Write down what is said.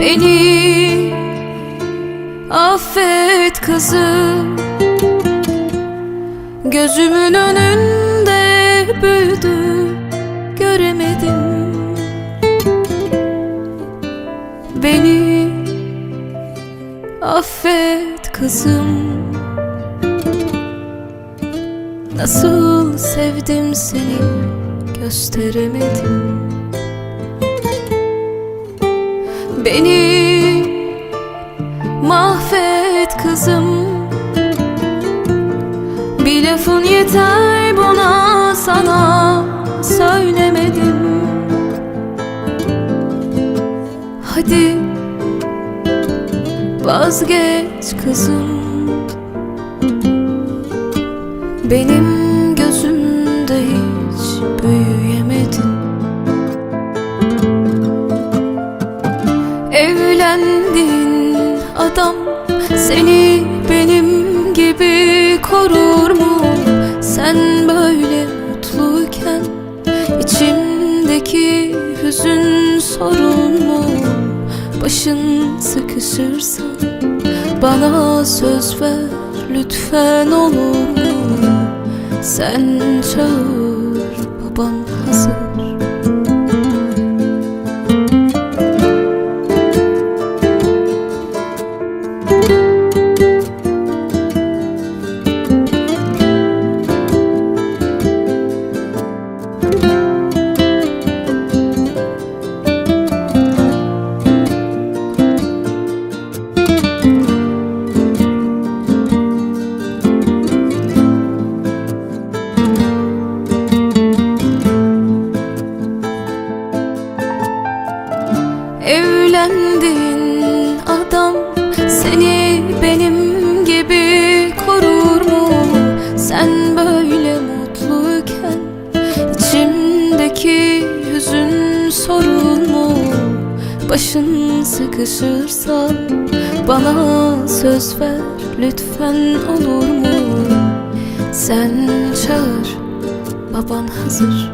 Beni. Affet kızım. Gözümün önünde büyüdü göremedim. Beni. Affet kızım. Nasıl sevdim seni gösteremedim Beni. Mahvet kızım. Bir lafın yeter buna sana söylemedim. Hadi vazgeç kızım. Benim gözümde hiç büyüyemedin Evlendin adam seni benim gibi korur mu? Sen böyle mutluyken içimdeki hüzün sorun mu? Başın sıkışırsa bana söz ver lütfen olur mu? Sen çağır baban Evlendin adam seni benim gibi korur mu? Sen böyle mutluyken içimdeki hüzün sorun mu? Başın sıkışırsa bana söz ver lütfen olur mu? Sen çağır baban hazır